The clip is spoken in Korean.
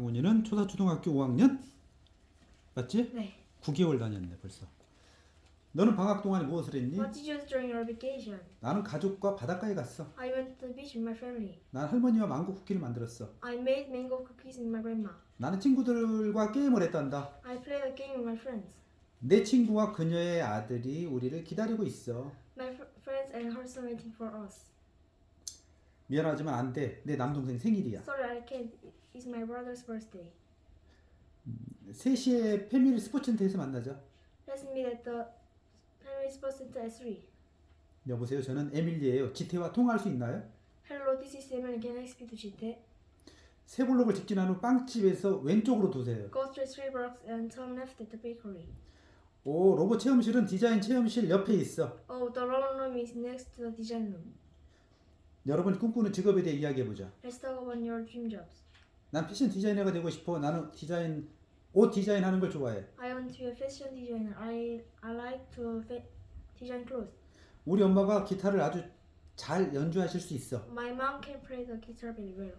상훈이는 초사초등학교 5학년 맞지? 네. 9개월 다녔네 벌써. 너는 방학 동안에 무엇을 했니? What did you do during your vacation? 나는 가족과 바닷가에 갔어. I went to the beach with my family. 난 할머니와 망고 쿠키를 만들었어. I made mango cookies with my grandma. 나는 친구들과 게임을 했단다. I played a game with my friends. 내 친구와 그녀의 아들이 우리를 기다리고 있어. My fr- friends and her son waiting for us. 미안하지만 안 돼. 내 남동생 생일이야. Sorry, I can't. It's my brother's birthday. 3시에 패밀리 스포츠 센터에서 만나자. Let's meet at the Family Sports Center at 3. 여보세요. 저는 에밀리예요. 지태와 통화할 수 있나요? Hello, this is Emily. Can I speak to Jite? 세 블록을 직진한 후 빵집에서 왼쪽으로 도세요. Go straight three blocks and turn left at the bakery. 오, 로봇 체험실은 디자인 체험실 옆에 있어. Oh, the roller room is next to the design room. 여러분이 꿈꾸는 직업에 대해 이야기해 보자. Let's talk about your dream jobs. 난 패션 디자이너가 되고 싶어. 나는 디자인, 옷 디자인 하는 걸 좋아해. I want to be a fashion designer. I I like to fa- design clothes. 우리 엄마가 기타를 아주 잘 연주하실 수 있어. My mom can play the guitar very well.